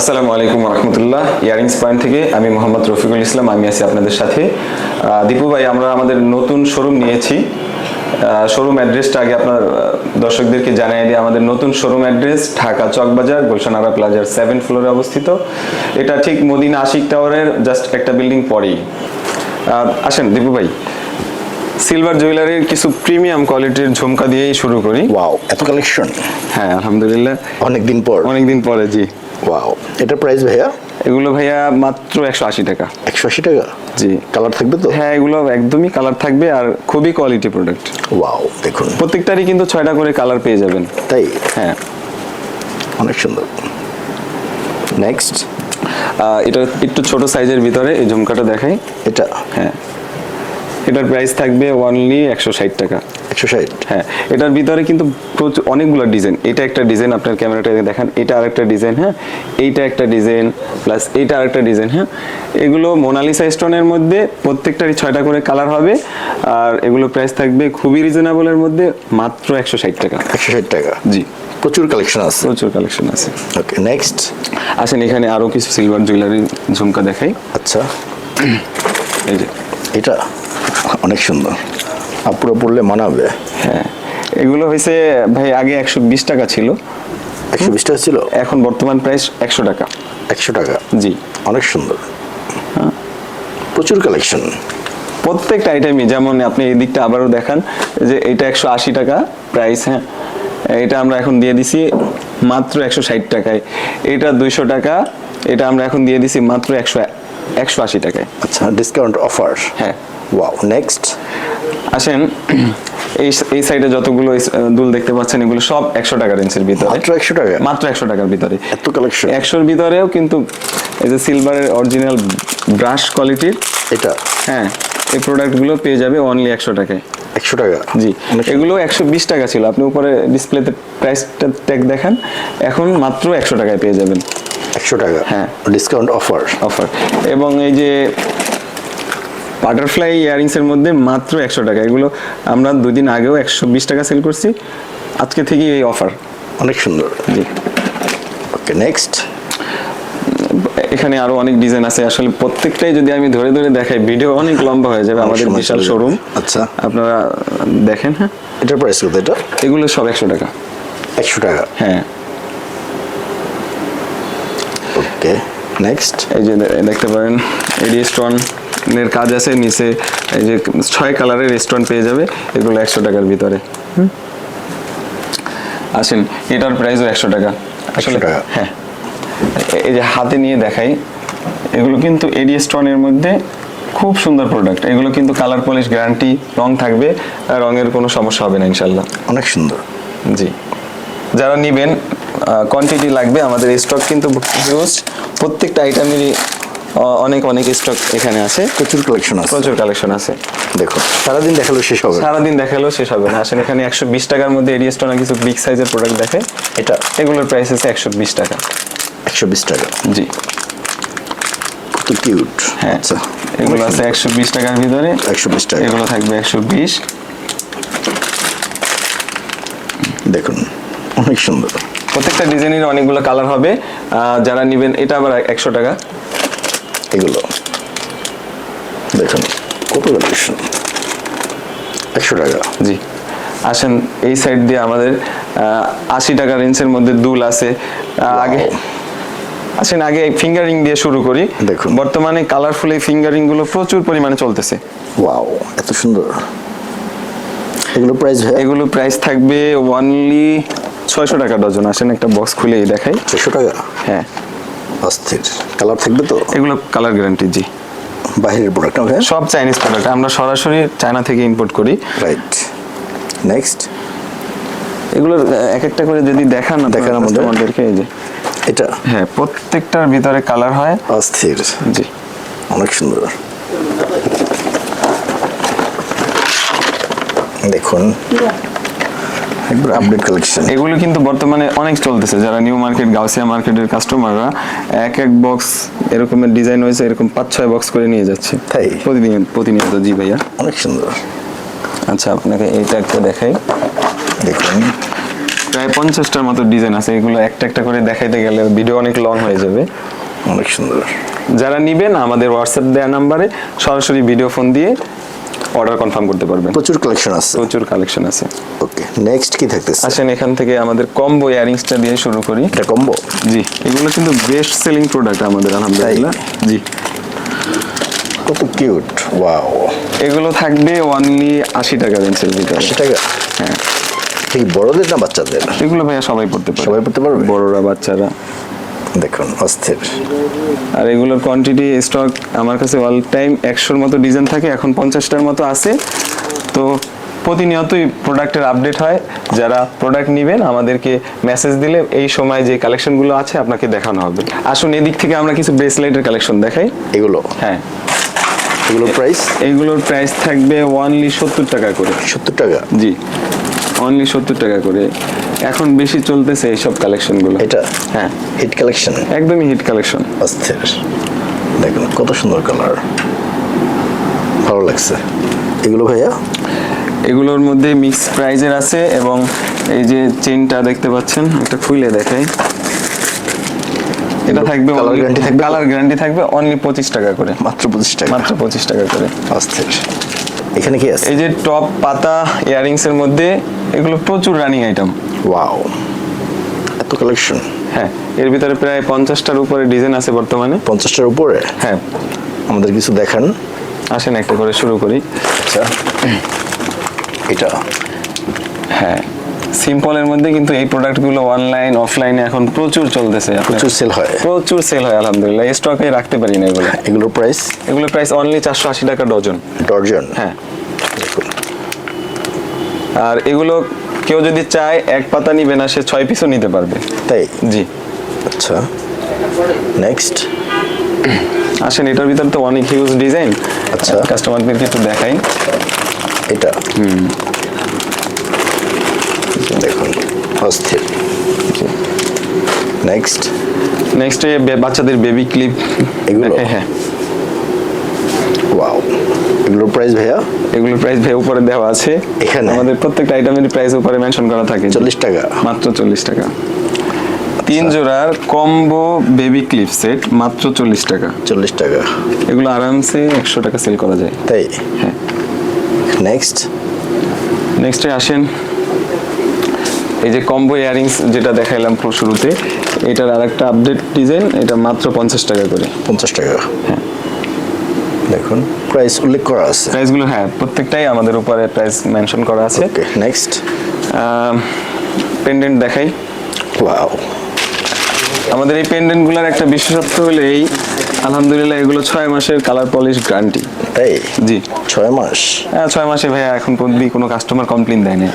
আসসালামু আলাইকুম রহমতুল্লাহ earrings point থেকে আমি মোহাম্মদ রফিকুল ইসলাম আমি আছি আপনাদের সাথে। দীপু ভাই আমরা আমাদের নতুন শোরুম নিয়েছি। শোরুম অ্যাড্রেসটা আগে আপনার দর্শকদেরকে জানিয়ে দিই। আমাদের নতুন শোরুম অ্যাড্রেস ঢাকা চকবাজার গুলশানারা প্লাজার সেভেন ফ্লোরে অবস্থিত। এটা ঠিক মদিনা আশিক টাওয়ারের জাস্ট একটা বিল্ডিং পরেই। আসেন দীপু ভাই। সিলভার জুয়েলারির কিছু প্রিমিয়াম কোয়ালিটির ঝুমকা দিয়েই শুরু করি। ওয়াও এত কালেকশন হ্যাঁ আলহামদুলিল্লাহ। অনেকদিন পর। অনেকদিন পরে জি। ওয়াও এটার প্রাইস ভাইয়া? এগুলো ভাইয়া মাত্র একশো আশি টাকা। একশো আশি টাকা? জি। কালার থাকবে তো? হ্যাঁ এগুলো একদমই কালার থাকবে আর খুবই কোয়ালিটি প্রোডাক্ট ওয়াও দেখুন। প্রত্যেকটারই কিন্তু ছয়টা করে কালার পেয়ে যাবেন। তাই? হ্যাঁ। অনেক সুন্দর। নেক্সট এটা একটু ছোট সাইজের ভিতরে এই ঝুমকাটা দেখাই। এটা? হ্যাঁ। এটার প্রাইস থাকবে অনলি একশো ষাট টাকা। একশো ষাট? হ্যাঁ এটার ভিতরে কিন্তু প্রচুর অনেকগুলো ডিজাইন এটা একটা ডিজাইন আপনার ক্যামেরাটা দেখান। এটা আরেকটা ডিজাইন হ্যাঁ? এইটা একটা ডিজাইন প্লাস এইটা আরেকটা ডিজাইন হ্যাঁ? এগুলো মোনালিসা স্টোনের মধ্যে প্রত্যেকটারই ছয়টা করে কালার হবে। আর এগুলো প্রাইস থাকবে খুবই রিজনেবলের মধ্যে মাত্র একশো ষাট টাকা। একশো ষাট টাকা? জি। প্রচুর কালেকশন আছে। প্রচুর কালেকশন আছে। ওকে নেক্সট আসেন এখানে আরও কিছু সিলভার জুয়েলারি ঝুমকা দেখাই। আচ্ছা। এই যে। এটা? অনেক সুন্দর। আর পুরো পড়লে মানাবে। হ্যাঁ। এগুলো হয়েছে ভাই আগে একশো বিশ টাকা ছিল। একশো বিশ টাকা ছিল? এখন বর্তমান প্রাইস একশো টাকা। একশো টাকা? জি। অনেক সুন্দর। প্রচুর কালেকশন। প্রত্যেকটা আইটেমই যেমন আপনি এই দিকটা আবারও দেখান যে এটা একশো আশি টাকা প্রাইস হ্যাঁ। এটা আমরা এখন দিয়ে দিছি মাত্র একশো ষাট টাকায়। এটা দুইশো টাকা এটা আমরা এখন দিয়ে দিছি মাত্র একশো একশো আশি টাকায়। আচ্ছা ডিসকাউন্ট অফার হ্যাঁ। ওয়াও নেক্সট আসেন এই এই সাইডে যতগুলো দুল দেখতে পাচ্ছেন এগুলো সব একশো টাকা রেঞ্জের ভিতরে। মাত্র একশো টাকা? মাত্র একশো টাকার ভিতরে। এত কালেকশন একশোর ভিতরেও কিন্তু এই যে সিলভারের অরিজিনাল ব্রাশ কোয়ালিটির এটা? হ্যাঁ এই প্রোডাক্টগুলো পেয়ে যাবে অনলি একশো টাকায়। একশো টাকা? জি এগুলো একশো বিশ টাকা ছিল। আপনি উপরে ডিসপ্লেতে প্রাইসটা ট্যাগ দেখান এখন মাত্র একশো টাকায় পেয়ে যাবেন। একশো টাকা? হ্যাঁ। ডিসকাউন্ট অফার অফার এবং এই যে বাটারফ্লাই ইয়ারিংসের মধ্যে মাত্র একশো টাকা। এগুলো আমরা দুদিন আগেও একশো বিশ টাকা সেল করছি। আজকে থেকেই এই অফার। অনেক সুন্দর। জি। Okay next. এখানে আরও অনেক ডিজাইন আছে। আসলে প্রত্যেকটাই যদি আমি ধরে ধরে দেখাই ভিডিও অনেক লম্বা হয়ে যাবে আমাদের বিশাল শোরুম আচ্ছা। আপনারা দেখেন হ্যাঁ? এটার প্রাইস কত এটা? এগুলো সব একশো টাকা। একশো টাকা। হ্যাঁ। Okay next. এই যে দেখতে পারেন এডি স্টোন এর কাজ আছে নিচে এই যে ছয় কালারের স্টোন পেয়ে যাবে এগুলো একশো টাকার ভিতরে? আসেন এটার প্রাইসও একশো টাকা। 100 টাকা। হ্যাঁ। এই যে হাতে নিয়ে দেখাই এগুলো কিন্তু এডি স্টোনের মধ্যে খুব সুন্দর প্রোডাক্ট এগুলো কিন্তু কালার পলিশ গ্যারান্টি রং থাকবে আর রঙের কোনো সমস্যা হবে না ইনশাল্লাহ অনেক সুন্দর। জি। যারা নেবেন কোয়ান্টিটি লাগবে আমাদের স্টক কিন্তু হিউজ প্রত্যেকটা আইটেমেরই অনেক অনেক স্টক এখানে আছে। প্রচুর কালেকশন আছে। প্রচুর কালেকশন আছে। দেখুন সারাদিন দেখাল শেষ হবে। সারাদিন দেখালেও শেষ হবে না। আসলে এখানে একশো বিশ টাকার মধ্যে এরিয়া স্টোনের কিছু বিগ সাইজের প্রোডাক্ট দেখে। এটা এগুলোর প্রাইস আছে একশো বিশ টাকা। একশো বিশ টাকা? জি। কত কিউট হ্যাঁ আচ্ছা এগুলো আছে একশো বিশ টাকার ভিতরে। একশো বিশ টাকা। এগুলো থাকবে একশো বিশ। দেখুন অনেক সুন্দর। প্রত্যেকটা ডিজাইনের অনেকগুলো কালার হবে। যারা নেবেন এটা আবার একশো টাকা। এগুলো। দেখুন কত কালেকশন একশো টাকা। জি। আসেন এই সাইড দিয়ে আমাদের আশি টাকা রেঞ্জের মধ্যে দুল আছে। আগে আসেন আগে ফিঙ্গারিং দিয়ে শুরু করি। দেখুন। বর্তমানে কালারফুল এই ফিঙ্গারিংগুলো প্রচুর পরিমাণে চলতেছে। ওয়াও এত সুন্দর। এগুলো প্রাইস এগুলো প্রাইস থাকবে ওয়ানলি ছয়শো টাকা ডজন আসেন একটা বক্স খুলে দেখাই। ছশো টাকা? হ্যাঁ। অস্থির। কালার থাকবে তো? এগুলো কালার গ্যারান্টি জি। বাহিরের প্রোডাক্ট ওকে সব চাইনিজ প্রোডাক্ট আমরা সরাসরি চায়না থেকে ইম্পোর্ট করি। রাইট নেক্সট এগুলোর আহ, এক একটা করে যদি দেখান দেখান দেখান আমাদের। আমাদেরকে এই যে। এটা? হ্যাঁ প্রত্যেকটার ভিতরে কালার হয়। অস্থির। জি। অনেক সুন্দর। দেখুন। একবার আপডেট কালেকশন এগুলো কিন্তু বর্তমানে অনেক চলতেছে। যারা নিউ মার্কেট গাউসিয়া মার্কেটের কাস্টমাররা এক এক বক্স এরকমের ডিজাইন হয়েছে এরকম পাঁচ ছয় বক্স করে নিয়ে যাচ্ছে। তাই? প্রতিদিন প্রতিনিয়ত। জি ভাইয়া। অনেক সুন্দর। আচ্ছা আপনাকে এইটা একটা দেখাই। দেখুন। প্রায় পঞ্চাশটার মতো ডিজাইন আছে। এগুলো একটা একটা করে দেখাইতে গেলে ভিডিও অনেক লং হয়ে যাবে। অনেক সুন্দর। যারা নিবেন আমাদের হোয়াটসঅ্যাপ দেওয়া নাম্বারে সরাসরি ভিডিও ফোন দিয়ে অর্ডার কনফার্ম করতে পারবেন। প্রচুর কালেকশন আছে। প্রচুর কালেকশন আছে। ওকে নেক্সট কি থাকতেছে? আসেন এখান থেকে আমাদের কম্বো ইয়ারিংসটা দিয়ে শুরু করি। এটা কম্বো জি এগুলো কিন্তু বেস্ট সেলিং প্রোডাক্ট আমাদের আলহামদুলিল্লাহ। জি। কত কিউট ওয়াও এগুলো থাকবে অনলি আশি টাকা রেঞ্জের ভিতরে আশি টাকা? হ্যাঁ। ঠিক বড়দের না বাচ্চাদের? এগুলো ভাইয়া সবাই পড়তে পারে। সবাই পড়তে পারবে? বড়রা বাচ্চারা। দেখুন অস্থির। আর এগুলোর কোয়ান্টিটি স্টক আমার কাছে অল টাইম একশোর মতো ডিজাইন থাকে এখন পঞ্চাশটার মতো আছে। তো প্রতিনিয়তই প্রোডাক্টের আপডেট হয়। যারা প্রোডাক্ট নেবেন আমাদেরকে মেসেজ দিলে এই সময় যে কালেকশনগুলো আছে আপনাকে দেখানো হবে। আসুন এদিক থেকে আমরা কিছু ব্রেসলেটের কালেকশন দেখাই। এগুলো? হ্যাঁ। এগুলোর প্রাইস এইগুলোর প্রাইস থাকবে ওয়ানলি সত্তর টাকা করে। সত্তর টাকা? জি। অনলি সত্তর টাকা করে। এখন বেশি চলতেছে এইসব কালেকশনগুলো এটা? হ্যাঁ। হিট কালেকশন একদমই হিট কালেকশন অস্থির। দেখুন কত সুন্দর কালার ভালো লাগছে। এগুলো ভাইয়া? এগুলোর মধ্যে মিক্স প্রাইজের আছে এবং এই যে চেনটা দেখতে পাচ্ছেন একটা খুলে দেখাই। এটা থাকবে Colour গ্যারান্টি থাকবে? কালার গ্যারান্টি থাকবে অনলি পঁচিশ টাকা করে। মাত্র পঁচিশ টাকা। মাত্র পঁচিশ টাকা করে। অস্থির। এখানে কি আছে? এই যে টপ পাতা ইয়ারিংস এর মধ্যে এগুলো প্রচুর রানিং আইটেম ওয়াও। এত কালেকশন হ্যাঁ এর ভিতরে প্রায় পঞ্চাশটার উপরে ডিজাইন আছে বর্তমানে। পঞ্চাশটার উপরে? হ্যাঁ। আমাদের কিছু দেখান। আসেন একটা করে শুরু করি। আচ্ছা। এটা? হ্যাঁ। সিম্পলের মধ্যে কিন্তু এই প্রোডাক্টগুলো অনলাইন অফলাইনে এখন প্রচুর চলতেছে প্রচুর সেল হয়। প্রচুর সেল হয় আলহামদুলিল্লাহ। স্টকে রাখতে পারি না এগুলো। এগুলোর প্রাইস এগুলো প্রাইস অনলি চারশো আশি টাকা ডজন ডজন হ্যাঁ। আর এগুলো কেউ যদি চায় এক পাতা নিবে না সে ছয় পিসও নিতে পারবে। তাই? জি। আচ্ছা। নেক্সট আসেন এটার ভিতরে তো অনেক হিউজ ডিজাইন আচ্ছা। কাস্টমারদেরকে একটু দেখাই। এটা? দেখুন অস্থির। নেক্সট নেক্সট বাচ্চাদের বেবি ক্লিপ এগুলো? হ্যাঁ ওয়াও এগুলোর প্রাইস ভাইয়া? এগুলোর প্রাইস ভাই উপরে দেওয়া আছে। এখানে? আমাদের প্রত্যেকটা আইটেমের প্রাইস উপরে মেনশন করা থাকে। চল্লিশ টাকা। মাত্র চল্লিশ টাকা। তিন জোড়ার কম্বো বেবি ক্লিপ সেট মাত্র চল্লিশ টাকা। চল্লিশ টাকা। এগুলো আরামসে একশো টাকা সেল করা যায়। তাই? হ্যাঁ। নেক্সট নেক্সটে আসেন। এই যে কম্বো ইয়ারিংস যেটা দেখাইলাম পুরো শুরুতে এটার আরেকটা আপডেট ডিজাইন এটা মাত্র পঞ্চাশ টাকা করে। পঞ্চাশ টাকা। হ্যাঁ। দেখুন প্রাইস উল্লেখ করা আছে। প্রাইসগুলো হ্যাঁ প্রত্যেকটাই আমাদের উপরে প্রাইস মেনশন করা আছে। ওকে নেক্সট পেন্ডেন্ট দেখাই। ওয়াও আমাদের এই পেন্ডেন্টগুলোর একটা বিশেষত্ব হলো এই আলহামদুলিল্লাহ এগুলো ছয় মাসের কালার পলিশ গ্যারান্টি তাই জি। ছয় মাস? হ্যাঁ ছয় মাসে ভাইয়া এখন পর্যন্ত কোনো কাস্টমার কমপ্লেন দেয়নি।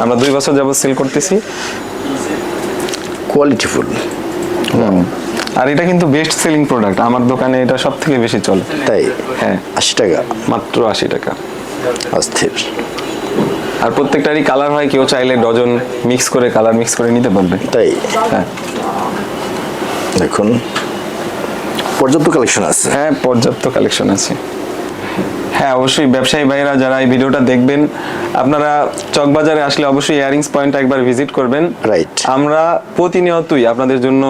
আমরা দুই বছর যাবত সেল করতেছি। কোয়ালিটিফুল আর এটা কিন্তু বেস্ট সেলিং প্রোডাক্ট আমার দোকানে এটা সব থেকে বেশি চলে। তাই? হ্যাঁ। আশি টাকা? মাত্র আশি টাকা। অস্থির। আর প্রত্যেকটারই কালার হয় কেউ চাইলে ডজন মিক্স করে কালার মিক্স করে নিতে পারবে। তাই? হ্যাঁ। দেখুন। পর্যাপ্ত কালেকশন আছে? হ্যাঁ পর্যাপ্ত কালেকশন আছে। হ্যাঁ অবশ্যই ব্যবসায়ী ভাইরা যারা এই ভিডিওটা দেখবেন আপনারা চকবাজারে আসলে অবশ্যই ইয়ারিংস পয়েন্ট একবার ভিজিট করবেন। রাইট আমরা প্রতিনিয়তই আপনাদের জন্য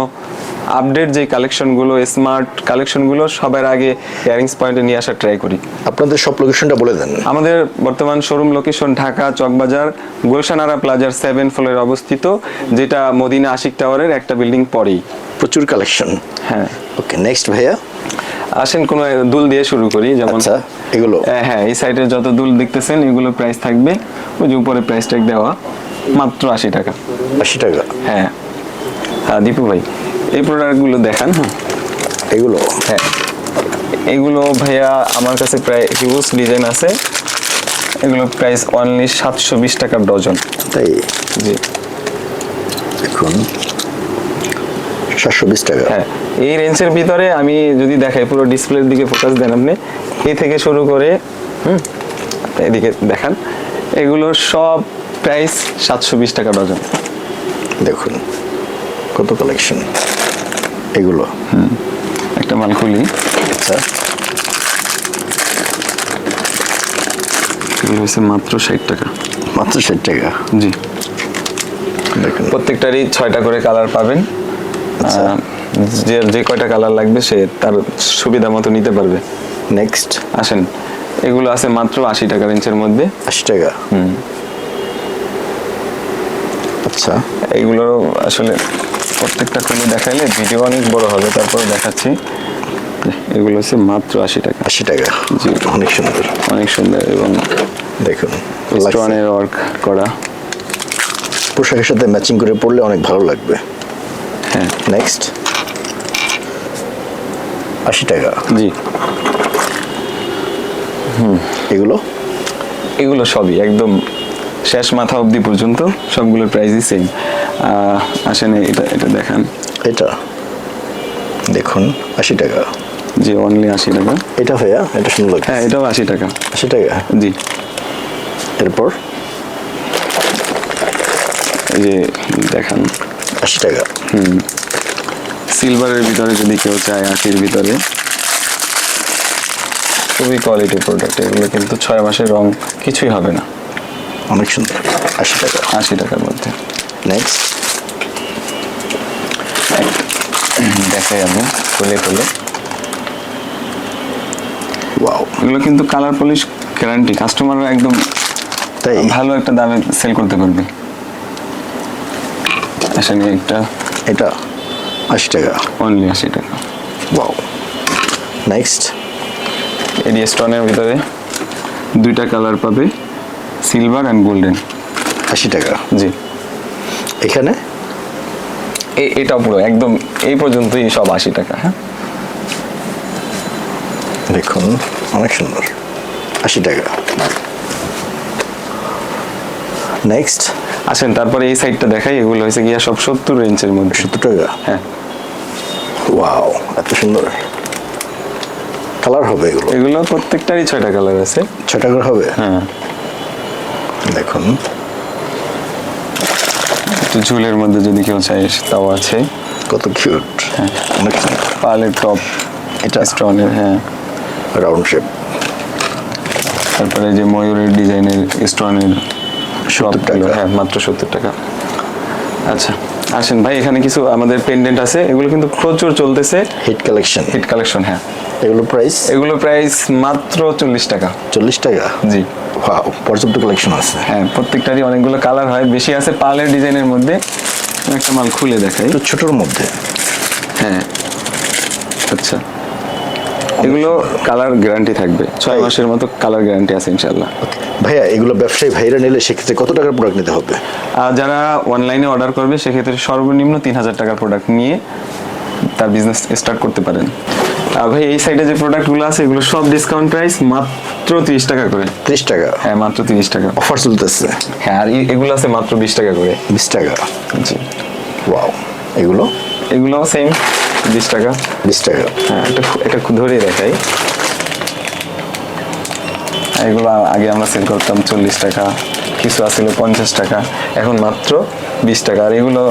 আপডেট যে কালেকশনগুলো স্মার্ট কালেকশনগুলো সবার আগে ইয়ারিংস পয়েন্টে নিয়ে আসার ট্রাই করি। আপনাদের সব লোকেশনটা বলে দেন। আমাদের বর্তমান শোরুম লোকেশন ঢাকা চকবাজার গুলশানারা প্লাজার সেভেন ফ্লোরে অবস্থিত যেটা মদিনা আশিক টাওয়ারের একটা বিল্ডিং পরেই। প্রচুর কালেকশন হ্যাঁ। ওকে নেক্সট ভাইয়া? আসেন কোনো দুল দিয়ে শুরু করি যেমন আচ্ছা এগুলো? হ্যাঁ, হ্যাঁ এই সাইডে যত দুল দেখতেছেন এগুলো প্রাইস থাকবে। ওই যে উপরে প্রাইস ট্যাগ দেওয়া মাত্র আশি টাকা। আশি টাকা? হ্যাঁ। হ্যাঁ দীপু ভাই এই প্রোডাক্টগুলো দেখান হ্যাঁ। এগুলো? হ্যাঁ। এগুলো ভাইয়া আমার কাছে প্রায় হিউজ ডিজাইন আছে। এগুলো প্রাইস অনলি সাতশো বিশ টাকার ডজন তাই? জি। দেখুন। সাতশো বিশ টাকা। হ্যাঁ এই রেঞ্জের ভিতরে আমি যদি দেখাই পুরো ডিসপ্লের দিকে ফোকাস দেন আপনি। এই থেকে শুরু করে হুম এদিকে দেখান এগুলোর সব প্রাইস সাতশো বিশ টাকা ডজন। দেখুন কত কালেকশন এগুলো। হুম একটা মাল খুলি আচ্ছা। এগুলো হচ্ছে মাত্র ষাট টাকা। মাত্র ষাট টাকা। জি। দেখুন। প্রত্যেকটারই ছয়টা করে কালার পাবেন। যে যে কয়টা কালার লাগবে সে তার সুবিধা মতো নিতে পারবে। নেক্সট আসেন। এগুলো আছে মাত্র আশি টাকা রেঞ্জের মধ্যে। আশি টাকা? হুম। আচ্ছা। এইগুলো আসলে প্রত্যেকটা খুলে দেখাইলে ভিডিও অনেক বড় হবে তারপরে দেখাচ্ছি। এগুলো হচ্ছে মাত্র আশি টাকা। আশি টাকা। জি। অনেক সুন্দর। অনেক সুন্দর এবং দেখুন স্টোনের ওয়ার্ক করা। পোশাকের সাথে ম্যাচিং করে পরলে অনেক ভালো লাগবে। হ্যাঁ। নেক্সট আশি টাকা। জি। হুম এগুলো? এগুলো সবই একদম শেষ মাথা অবধি পর্যন্ত সবগুলোর প্রাইসই সেম আসেন এটা এটা দেখান। এটা? দেখুন আশি টাকা। যে অনলি আশি টাকা। এটা ভাইয়া এটা সুন্দর হ্যাঁ এটাও আশি টাকা। আশি টাকা? জি। এরপর? যে দেখান। আশি টাকা। হুম। সিলভারের ভিতরে যদি কেউ চায় আশির ভিতরে খুবই কোয়ালিটি প্রোডাক্ট এগুলো কিন্তু ছয় মাসের রং কিছুই হবে না। অনেক সুন্দর। আশি টাকা। আশি টাকার মধ্যে। নেক্সট দেখাই আমি খুলে খুলে। ওয়াও এগুলো কিন্তু কালার পলিশ গ্যারান্টি কাস্টমাররা একদম তাই? ভালো একটা দামে সেল করতে পারবে। আসেন একটা। এটা আশি টাকা। অনলি আশি টাকা। ওয়াও নেক্সট এডি স্টোনের ভিতরে দুইটা কালার পাবে সিলভার অ্যান্ড গোল্ডেন আশি টাকা। জি। এখানে? এটা পুরো একদম এই পর্যন্তই সব আশি টাকা হ্যাঁ? দেখুন অনেক সুন্দর। আশি টাকা। নেক্সট আসেন তারপরে এই সাইডটা দেখাই এগুলো হয়েছে গিয়া সব সত্তর রেঞ্জের মধ্যে। সত্তর টাকা? হ্যাঁ। ওয়াও এত সুন্দর। কালার হবে এগুলো? এগুলো প্রত্যেকটারই ছয়টা কালার আছে। ছয় টাকার হবে? হ্যাঁ। দেখুন। একটু ঝুলের মধ্যে যদি কেউ চায় তাও আছে। কত কিউট অনেক সুন্দর। পালের টপ এটা স্টোনের হ্যাঁ। রাউন্ড শেপ তারপরে যে ময়ূরের ডিজাইনের স্টোনের সত্তর টাকা হ্যাঁ মাত্র সত্তর টাকা। আচ্ছা আসেন ভাই এখানে কিছু আমাদের পেন্ডেন্ট আছে। এগুলো কিন্তু প্রচুর চলতেছে। হিট কালেকশন হিট কালেকশন হ্যাঁ। এগুলো প্রাইস এগুলো প্রাইস মাত্র চল্লিশ টাকা। চল্লিশ টাকা? জি। ওয়াও পর্যাপ্ত কালেকশন আছে। হ্যাঁ প্রত্যেকটারই অনেকগুলো কালার হয়। বেশি আছে পালের ডিজাইনের মধ্যে। একটা মাল খুলে দেখাই। একটু ছোটোর মধ্যে। হ্যাঁ। আচ্ছা। এগুলো কালার গ্যারান্টি থাকবে। ছয় মাসের মতো কালার গ্যারান্টি আছে ইনশাল্লাহ ভাইয়া এগুলো ব্যবসায়ী ভাইরা নিলে সেক্ষেত্রে কত টাকার প্রোডাক্ট নিতে হবে? যারা অনলাইনে অর্ডার করবে সেক্ষেত্রে সর্বনিম্ন তিন হাজার টাকার প্রোডাক্ট নিয়ে তার বিজনেস স্টার্ট করতে পারেন। ভাই এই সাইডে যে প্রোডাক্টগুলো আছে এগুলো সব ডিসকাউন্ট প্রাইস মাত্র তিরিশ টাকা করে। ত্রিশ টাকা? হ্যাঁ মাত্র তিরিশ টাকা। অফার চলতেছে? হ্যাঁ আর এগুলো আছে মাত্র বিশ টাকা করে। বিশ টাকা? জি। ওয়াও এগুলো? এগুলো সেম বিশ টাকা। বিশ টাকা। হ্যাঁ একটা খু- একটা ধরে দেখাই। এগুলো আগে আমরা সেল করতাম চল্লিশ টাকা কিছু আছিল পঞ্চাশ টাকা এখন মাত্র বিশ টাকা। আর এগুলো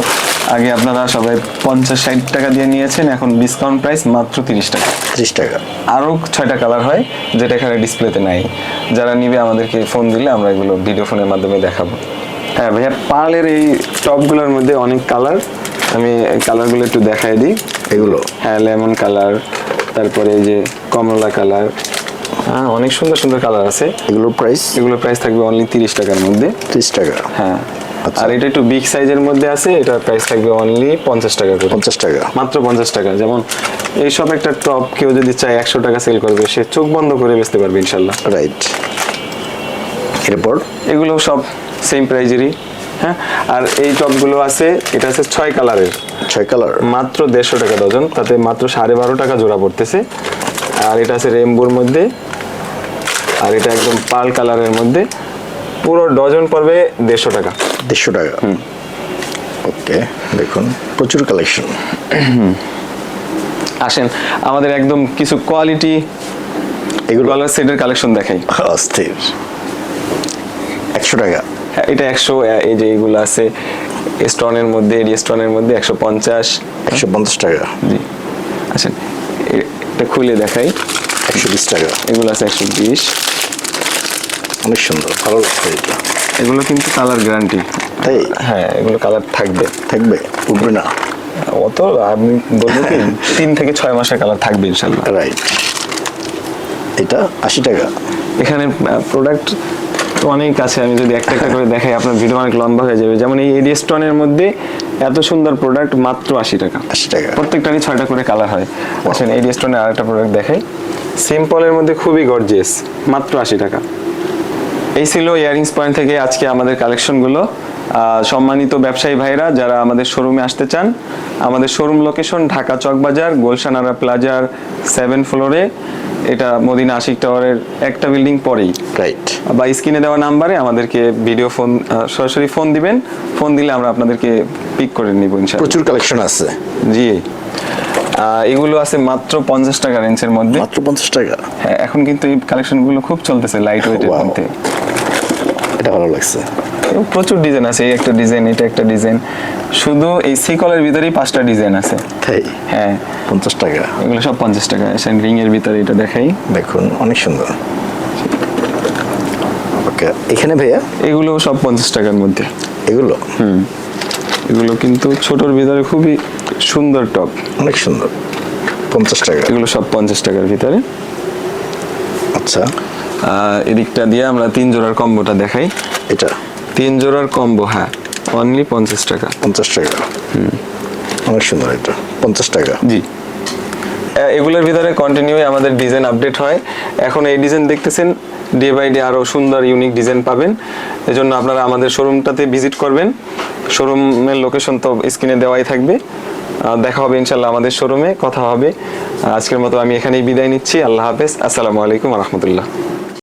আগে আপনারা সবাই পঞ্চাশ ষাট টাকা দিয়ে নিয়েছেন এখন ডিসকাউন্ট প্রাইস মাত্র তিরিশ টাকা। ত্রিশ টাকা। আরও ছয়টা কালার হয় যেটা এখানে ডিসপ্লেতে নাই। যারা নিবে আমাদেরকে ফোন দিলে আমরা এগুলো ভিডিও ফোনের মাধ্যমে দেখাবো। হ্যাঁ ভাইয়া পার্লের এই টপগুলোর মধ্যে অনেক কালার আমি কালারগুলো একটু দেখাই দিই। এগুলো? হ্যাঁ লেমন কালার তারপরে এই যে কমলা কালার হ্যাঁ অনেক সুন্দর সুন্দর কালার আছে। এগুলোর প্রাইস এগুলো প্রাইস থাকবে অনলি তিরিশ টাকার মধ্যে। ত্রিশ টাকা। হ্যাঁ। আচ্ছা। আর এটা একটু বিগ সাইজের মধ্যে আছে এটা প্রাইস থাকবে অনলি পঞ্চাশ টাকা করে। পঞ্চাশ টাকা। মাত্র পঞ্চাশ টাকা। যেমন এইসব একটা টপ কেউ যদি চায় একশো টাকা সেল করবে সে চোখ বন্ধ করে বেচতে পারবে ইনশাল্লাহ। রাইট এরপর এগুলো সব সেম প্রাইজেরই হ্যাঁ আর এই টপগুলো আছে এটা আছে ছয় কালারের ছয় কালার মাত্র দেড়শো টাকা ডজন তাতে মাত্র সাড়ে বারো টাকা জোড়া পড়তেছে। আর এটা আছে রেমবোর মধ্যে। আর এটা একদম পাল কালারের মধ্যে পুরো ডজন পড়বে দেড়শো টাকা। দেড়শো টাকা। ওকে দেখুন প্রচুর কালেকশন আসেন আমাদের একদম কিছু কোয়ালিটি এগুলো গলার সেটের কালেকশন দেখাই। অস্থির। একশো টাকা। হ্যাঁ, এটা একশো এই যে এইগুলো আছে স্টোনের মধ্যে এডি স্টোনের মধ্যে একশো পঞ্চাশ। একশো পঞ্চাশ টাকা। জি। আসেন এ- এটা খুলে দেখাই। একশো বিশ টাকা। এগুলো আছে একশো বিশ। অনেক সুন্দর ভালো লাগছে এটা। এগুলো কিন্তু কালার গ্যারান্টি। তাই? হ্যাঁ এগুলো কালার থাকবে। থাকবে? উঠবে না? অত আমি বলব কি তিন থেকে ছয় মাসের কালার থাকবে ইনশাল্লাহ রাইট এটা আশি টাকা। এখানে প্রোডাক্ট তো অনেক আছে। আমি যদি একটা একটা করে দেখাই আপনার ভিডিও অনেক লম্বা হয়ে যাবে। যেমন এই টনের মধ্যে এত সুন্দর প্রোডাক্ট মাত্র আশি টাকা। আশি টাকা। প্রত্যেকটারই ছয়টা করে কালার হয়। আচ্ছা এডিএস টনের আরেকটা প্রোডাক্ট দেখাই। সিম্পলের মধ্যে খুবই গর্জিয়াস মাত্র আশি টাকা। এই ছিল ইয়ারিংস পয়েন্ট থেকে আজকে আমাদের কালেকশনগুলো সম্মানিত ব্যবসায়ী ভাইরা যারা আমাদের শোরুমে আসতে চান আমাদের শোরুম লোকেশন ঢাকা চকবাজার গুলশানারা প্লাজার সেভেন ফ্লোরে এটা মদিনা আশিক টাওয়ারের একটা বিল্ডিং পরেই। রাইট বা স্ক্রিনে দেওয়া নাম্বারে আমাদেরকে ভিডিও ফোন সরাসরি ফোন দিবেন। ফোন দিলে আমরা আপনাদেরকে পিক করে নিব ইনশাআল্লাহ। প্রচুর কালেকশন আছে। জি। এগুলো আছে মাত্র পঞ্চাশ টাকা রেঞ্জের মধ্যে। মাত্র পঞ্চাশ টাকা। হ্যাঁ এখন কিন্তু এই কালেকশনগুলো খুব চলতেছে লাইট ওয়েটের. মধ্যে। এটা ভালো লাগছে। প্রচুর ডিজাইন আছে এই একটা ডিজাইন এটা একটা ডিজাইন শুধু এই সিকলের ভিতরেই পাঁচটা ডিজাইন আছে। তাই? হ্যাঁ। পঞ্চাশ টাকা। এগুলো সব পঞ্চাশ টাকা। রিং এর ভিতরে এটা দেখাই। দেখুন অনেক সুন্দর। ওকে এখানে ভাইয়া? এগুলো সব পঞ্চাশ টাকার মধ্যে। এগুলো? হুম। এগুলো কিন্তু ছোটর ভিতরে খুবই সুন্দর টপ। অনেক সুন্দর। পঞ্চাশ টাকা। এগুলো সব পঞ্চাশ টাকার ভিতরে। আচ্ছা। এদিকটা দিয়ে আমরা তিন জোড়ার কম্বোটা দেখাই। এটা? তিন জোড়ার কম্বো হ্যাঁ। অনলি পঞ্চাশ টাকা। পঞ্চাশ টাকা। হুম। অনেক সুন্দর এটা। পঞ্চাশ টাকা। জি। এগুলোর ভিতরে কন্টিনিউ আমাদের ডিজাইন আপডেট হয়। এখন এই ডিজাইন দেখতেছেন ডে বাই ডে আরও সুন্দর ইউনিক ডিজাইন পাবেন। এজন্য আপনারা আমাদের শোরুমটাতে ভিজিট করবেন। শোরুমের লোকেশন তো স্ক্রিনে দেওয়াই থাকবে। দেখা হবে ইনশাল্লাহ আমাদের শোরুমে কথা হবে। আজকের মতো আমি এখানেই বিদায় নিচ্ছি। আল্লাহ হাফেজ। আসসালামু আলাইকুম রহমতুল্লাহ।